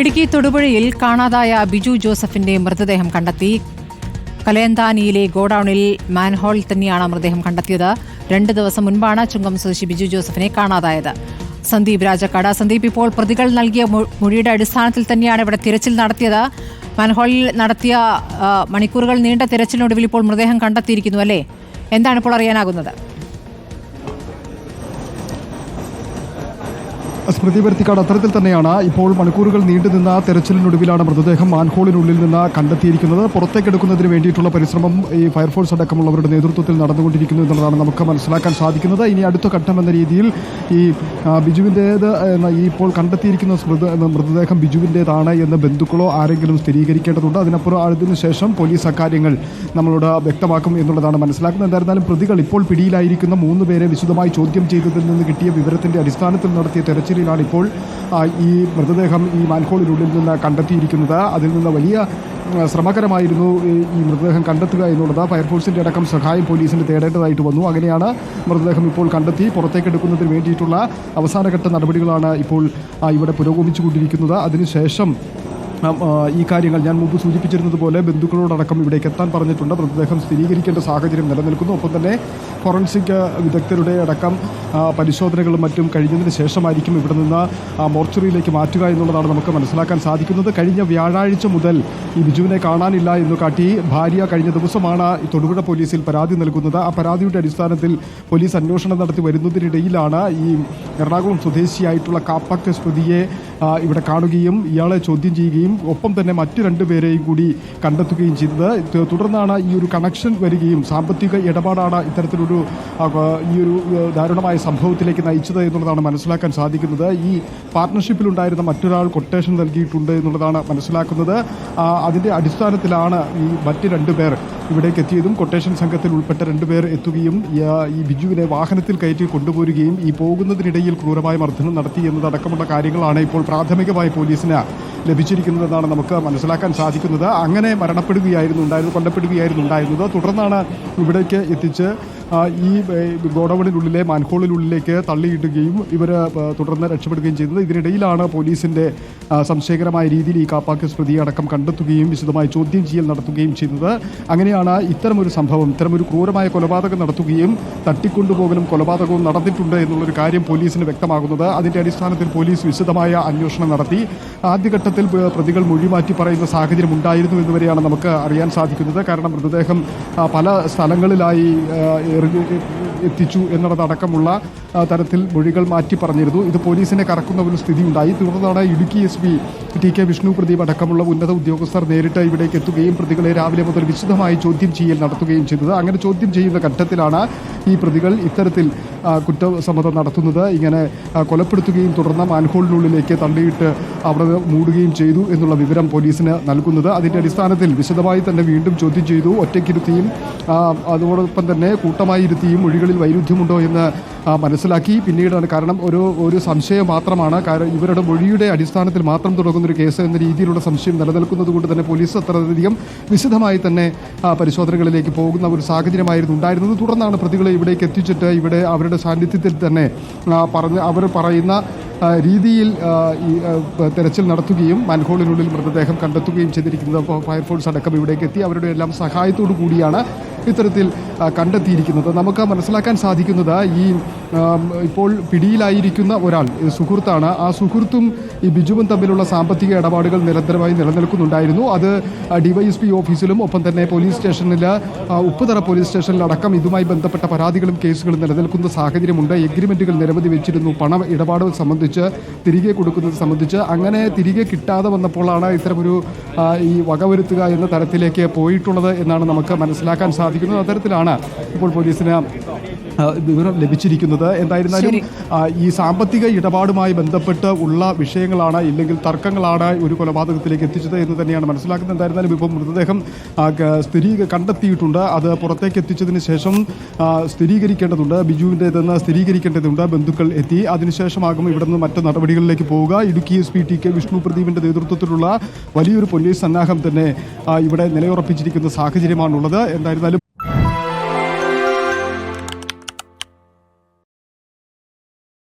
ഇടുക്കി തൊടുപുഴയിൽ കാണാതായ ബിജു ജോസഫിന്റെ മൃതദേഹം കണ്ടെത്തി. കലയന്താനിയിലെ ഗോഡൌണിൽ മാൻഹോളിൽ തന്നെയാണ് മൃതദേഹം കണ്ടെത്തിയത്. രണ്ട് ദിവസം മുൻപാണ് ചുങ്കം സ്വദേശി ബിജു ജോസഫിനെ കാണാതായത്. സന്ദീപ് രാജക്കാട്. സന്ദീപ് ഇപ്പോൾ പ്രതികൾ നൽകിയ മൊഴിയുടെ അടിസ്ഥാനത്തിൽ തന്നെയാണ് ഇവിടെ തിരച്ചിൽ നടത്തിയത്. മാൻഹോളിൽ നടത്തിയ മണിക്കൂറുകൾ നീണ്ട തിരച്ചിലിനൊടുവിൽ ഇപ്പോൾ മൃതദേഹം കണ്ടെത്തിയിരിക്കുന്നു അല്ലേ? എന്താണ് ഇപ്പോൾ അറിയാനാകുന്നത്? സ്മൃതി വരുത്തിക്കാട് അത്തരത്തിൽ തന്നെയാണ് ഇപ്പോൾ മണിക്കൂറുകൾ നീണ്ടുനിന്ന തെരച്ചിലിനൊടുവിലാണ് മൃതദേഹം മാൻഹോളിനുള്ളിൽ നിന്ന് കണ്ടെത്തിയിരിക്കുന്നത്. പുറത്തേക്കെടുക്കുന്നതിന് വേണ്ടിയിട്ടുള്ള പരിശ്രമം ഈ ഫയർഫോഴ്സ് അടക്കമുള്ളവരുടെ നേതൃത്വത്തിൽ നടന്നുകൊണ്ടിരിക്കുന്നു എന്നുള്ളതാണ് നമുക്ക് മനസ്സിലാക്കാൻ സാധിക്കുന്നത്. ഇനി അടുത്ത ഘട്ടം എന്ന രീതിയിൽ ഈ ബിജുവിന്റേത് ഈ ഇപ്പോൾ കണ്ടെത്തിയിരിക്കുന്ന സ്മൃത മൃതദേഹം ബിജുവിന്റേതാണ് എന്ന് ബന്ധുക്കളോ ആരെങ്കിലും സ്ഥിരീകരിക്കേണ്ടതുണ്ട്. അതിനപ്പുറം അതിനുശേഷം പോലീസ് അക്കാര്യങ്ങൾ നമ്മളോട് വ്യക്തമാക്കും എന്നുള്ളതാണ് മനസ്സിലാക്കുന്നത്. എന്തായിരുന്നാലും പ്രതികൾ ഇപ്പോൾ പിടിയിലായിരിക്കുന്ന മൂന്ന് പേരെ വിശദമായി ചോദ്യം ചെയ്തതിൽ നിന്ന് കിട്ടിയ വിവരത്തിന്റെ അടിസ്ഥാനത്തിൽ നടത്തിയ തെരച്ചിലിലാണ് ഇപ്പോൾ ഈ മൃതദേഹം ഈ മാൻഹോളിനുള്ളിൽ നിന്ന് കണ്ടെത്തിയിരിക്കുന്നത്. അതിൽ നിന്ന് വലിയ ശ്രമകരമായിരുന്നു ഈ മൃതദേഹം കണ്ടെത്തുക എന്നുള്ളത്. ഫയർഫോഴ്സിന്റെ അടക്കം സഹായം പോലീസിന് തേടേണ്ടതായിട്ട് വന്നു. അങ്ങനെയാണ് മൃതദേഹം ഇപ്പോൾ കണ്ടെത്തി പുറത്തേക്കെടുക്കുന്നതിന് വേണ്ടിയിട്ടുള്ള അവസാനഘട്ട നടപടികളാണ് ഇപ്പോൾ ഇവിടെ പുരോഗമിച്ചുകൊണ്ടിരിക്കുന്നത്. അതിനുശേഷം ഈ കാര്യങ്ങൾ ഞാൻ മുമ്പ് സൂചിപ്പിച്ചിരുന്നത് പോലെ ബന്ധുക്കളോടടക്കം ഇവിടേക്ക് എത്താൻ പറഞ്ഞിട്ടുണ്ട്. മൃതദേഹം സ്ഥിരീകരിക്കേണ്ട സാഹചര്യം നിലനിൽക്കുന്നു. ഒപ്പം തന്നെ ഫോറൻസിക് വിദഗ്ധരുടെ അടക്കം പരിശോധനകളും മറ്റും കഴിഞ്ഞതിന് ശേഷമായിരിക്കും ഇവിടെ നിന്ന് മോർച്ചറിയിലേക്ക് മാറ്റുക എന്നുള്ളതാണ് നമുക്ക് മനസ്സിലാക്കാൻ സാധിക്കുന്നത്. കഴിഞ്ഞ വ്യാഴാഴ്ച മുതൽ ഈ ബിജുവിനെ കാണാനില്ല എന്ന് കാട്ടി ഭാര്യ കഴിഞ്ഞ ദിവസമാണ് തൊടുപുഴ പോലീസിൽ പരാതി നൽകുന്നത്. ആ പരാതിയുടെ അടിസ്ഥാനത്തിൽ പോലീസ് അന്വേഷണം നടത്തി വരുന്നതിനിടയിലാണ് ഈ എറണാകുളം സ്വദേശിയായിട്ടുള്ള കാപ്പക് സ്മൃതിയെ ഇവിടെ കാണുകയും ഇയാളെ ചോദ്യം ചെയ്യുകയും ഒപ്പം തന്നെ മറ്റു രണ്ടുപേരെയും കൂടി കണ്ടെത്തുകയും ചെയ്തത്. തുടർന്നാണ് ഈ ഒരു കണക്ഷൻ വരികയും സാമ്പത്തിക ഇടപാടാണ് ഇത്തരത്തിലൊരു ഈ ഒരു ദാരുണമായ സംഭവത്തിലേക്ക് നയിച്ചത് എന്നുള്ളതാണ് മനസ്സിലാക്കാൻ സാധിക്കുന്നത്. ഈ പാർട്ട്ണർഷിപ്പിലുണ്ടായിരുന്ന മറ്റൊരാൾ കൊട്ടേഷൻ നൽകിയിട്ടുണ്ട് എന്നുള്ളതാണ് മനസ്സിലാക്കുന്നത്. അതിന്റെ അടിസ്ഥാനത്തിലാണ് ഈ മറ്റ് രണ്ടുപേർ ഇവിടേക്ക് എത്തിയതും കൊട്ടേഷൻ സംഘത്തിൽ ഉൾപ്പെട്ട രണ്ടുപേർ എത്തുകയും ഈ, ബിജുവിനെ വാഹനത്തിൽ കയറ്റി കൊണ്ടുപോരുകയും ഈ പോകുന്നതിനിടയിൽ ക്രൂരമായ മർദ്ദനം നടത്തി എന്നതടക്കമുള്ള കാര്യങ്ങളാണ് ഇപ്പോൾ പ്രാഥമികമായി പോലീസിന് ലഭിച്ചിരിക്കുന്നതെന്നാണ് നമുക്ക് മനസ്സിലാക്കാൻ സാധിക്കുന്നത്. അങ്ങനെ മരണപ്പെടുകയായിരുന്നു ഉണ്ടായിരുന്നത് കൊല്ലപ്പെടുകയായിരുന്നു ഉണ്ടായിരുന്നത്. തുടർന്നാണ് ഇവിടേക്ക് എത്തിച്ച് ഈ ഗോഡൌണിനുള്ളിലെ മാൻഹോളിനുള്ളിലേക്ക് തള്ളിയിടുകയും ഇവർ തുടർന്ന് രക്ഷപ്പെടുകയും ചെയ്തത്. ഇതിനിടയിലാണ് പോലീസിന്റെ ആ, സംശയകരമായ രീതിയിൽ ഈ കാപ്പാക്ക് സ്മൃതിയെ അടക്കം കണ്ടെത്തുകയും വിശദമായി ചോദ്യം ചെയ്യൽ നടത്തുകയും ചെയ്തത്. അങ്ങനെയാണ് ഇത്തരമൊരു സംഭവം ഇത്തരമൊരു ക്രൂരമായ കൊലപാതകം നടത്തുകയും തട്ടിക്കൊണ്ടുപോകലും കൊലപാതകവും നടന്നിട്ടുണ്ട് എന്നുള്ളൊരു കാര്യം പോലീസിന് വ്യക്തമാകുന്നത്. അതിന്റെ അടിസ്ഥാനത്തിൽ പോലീസ് വിശദമായ അന്വേഷണം നടത്തി. ആദ്യഘട്ടത്തിൽ പ്രതികൾ മൊഴി മാറ്റി പറയുന്ന സാഹചര്യം ഉണ്ടായിരുന്നു എന്നുവരെയാണ് നമുക്ക് അറിയാൻ സാധിക്കുന്നത്. കാരണം മൃതദേഹം പല സ്ഥലങ്ങളിലായി എത്തിച്ചു എന്നുള്ളതടക്കമുള്ള തരത്തിൽ മൊഴികൾ മാറ്റി പറഞ്ഞിരുന്നു. ഇത് പോലീസിനെ കറക്കുന്ന ഒരു സ്ഥിതി ഉണ്ടായി തുടർന്നാണ് Idukki S P T K Vishnu Pradeep അടക്കമുള്ള ഉന്നത ഉദ്യോഗസ്ഥർ നേരിട്ട് ഇവിടേക്ക് എത്തുകയും പ്രതികളെ രാവിലെ മുതൽ വിശദമായി ചോദ്യം ചെയ്യൽ നടത്തുകയും ചെയ്തത്. അങ്ങനെ ചോദ്യം ചെയ്യുന്ന ഘട്ടത്തിലാണ് ഈ പ്രതികൾ ഇത്തരത്തിൽ കുറ്റസമ്മതം നടത്തുന്നത്. ഇങ്ങനെ കൊലപ്പെടുത്തുകയും തുടർന്ന് മാൻഹോളിനുള്ളിലേക്ക് തള്ളിയിട്ട് അവിടെ മൂടുകയും ചെയ്തു എന്നുള്ള വിവരം പോലീസിന് നൽകുന്നത്. അതിന്റെ അടിസ്ഥാനത്തിൽ വിശദമായി തന്നെ വീണ്ടും ചോദ്യം ചെയ്തു. ഒറ്റയ്ക്കിരുത്തിയും അതോടൊപ്പം തന്നെ കൂട്ടമായി ഈ മൊഴികളിൽ വൈരുദ്ധ്യമുണ്ടോ എന്ന് മനസ്സിലാക്കി. പിന്നീടാണ് കാരണം ഒരു ഒരു സംശയം മാത്രമാണ്. കാരണം ഇവരുടെ മൊഴിയുടെ അടിസ്ഥാനത്തിൽ മാത്രം തുടങ്ങുന്ന ഒരു കേസ് എന്ന രീതിയിലുള്ള സംശയം നിലനിൽക്കുന്നത് കൊണ്ട് തന്നെ പോലീസ് അത്രയധികം വിശദമായി തന്നെ പരിശോധനകളിലേക്ക് പോകുന്ന ഒരു സാഹചര്യമായിരുന്നു ഉണ്ടായിരുന്നത്. തുടർന്നാണ് പ്രതികളെ ഇവിടേക്ക് എത്തിച്ചിട്ട് ഇവിടെ അവരുടെ സാന്നിധ്യത്തിൽ തന്നെ പറഞ്ഞ് അവർ പറയുന്ന രീതിയിൽ തെരച്ചിൽ നടത്തുകയും മൻഹോളിനുള്ളിൽ മൃതദേഹം കണ്ടെത്തുകയും ചെയ്തിരിക്കുന്നത് ഫയർഫോഴ്സ് അടക്കം ഇവിടേക്ക് എത്തി. അവരുടെ എല്ലാം സഹായത്തോടു കൂടിയാണ് ഇത്തരത്തിൽ കണ്ടെത്തിയിരിക്കുന്നത്. നമുക്ക് മനസ്സിലാക്കാൻ സാധിക്കുന്നത് ഈ ഇപ്പോൾ പിടിയിലായിരിക്കുന്ന ഒരാൾ സുഹൃത്താണ്. ആ സുഹൃത്തും ഈ ബിജുവും തമ്മിലുള്ള സാമ്പത്തിക ഇടപാടുകൾ നിരന്തരമായി നിലനിൽക്കുന്നുണ്ടായിരുന്നു. അത് ഡിവൈഎസ്പി ഓഫീസിലും ഒപ്പം തന്നെ പോലീസ് സ്റ്റേഷനിൽ ഉപ്പുതറ പോലീസ് സ്റ്റേഷനിലടക്കം ഇതുമായി ബന്ധപ്പെട്ട പരാതികളും കേസുകളും നിലനിൽക്കുന്ന സാഹചര്യമുണ്ട്. എഗ്രിമെന്റുകൾ നിരവധി വെച്ചിരുന്നു. പണ ഇടപാടുകൾ സംബന്ധിച്ച് തിരികെ കൊടുക്കുന്നത് സംബന്ധിച്ച്. അങ്ങനെ തിരികെ കിട്ടാതെ വന്നപ്പോഴാണ് ഇത്തരമൊരു ഈ വകവരുത്തുക എന്ന തരത്തിലേക്ക് പോയിട്ടുള്ളത് എന്നാണ് നമുക്ക് മനസ്സിലാക്കാൻ സാധിക്കുന്നത്. അത്തരത്തിലാണ് ഇപ്പോൾ പോലീസിന് വിവരം ലഭിച്ചിരിക്കുന്നത്. എന്തായിരുന്നാലും ഈ സാമ്പത്തിക ഇടപാടുമായി ബന്ധപ്പെട്ട് ഉള്ള വിഷയങ്ങളാണ് ഇല്ലെങ്കിൽ തർക്കങ്ങളാണ് ഒരു കൊലപാതകത്തിലേക്ക് എത്തിച്ചത് എന്ന് തന്നെയാണ് മനസ്സിലാക്കുന്നത്. എന്തായിരുന്നാലും ഇപ്പോൾ മൃതദേഹം സ്ഥിരീ സ്ഥിരീക കണ്ടെത്തിയിട്ടുണ്ട്. അത് പുറത്തേക്ക് എത്തിച്ചതിന് ശേഷം സ്ഥിരീകരിക്കേണ്ടതുണ്ട്. ബിജുവിന്റെതെന്ന് സ്ഥിരീകരിക്കേണ്ടതുണ്ട്. ബന്ധുക്കൾ എത്തി. അതിനുശേഷമാകും ഇവിടെ നിന്ന് മറ്റ് നടപടികളിലേക്ക് പോവുക. Idukki S P T K Vishnu പ്രദീപിന്റെ നേതൃത്വത്തിലുള്ള വലിയൊരു പോലീസ് സന്നാഹം തന്നെ ഇവിടെ നിലയുറപ്പിച്ചിരിക്കുന്ന സാഹചര്യമാണുള്ളത്. എന്തായിരുന്നാലും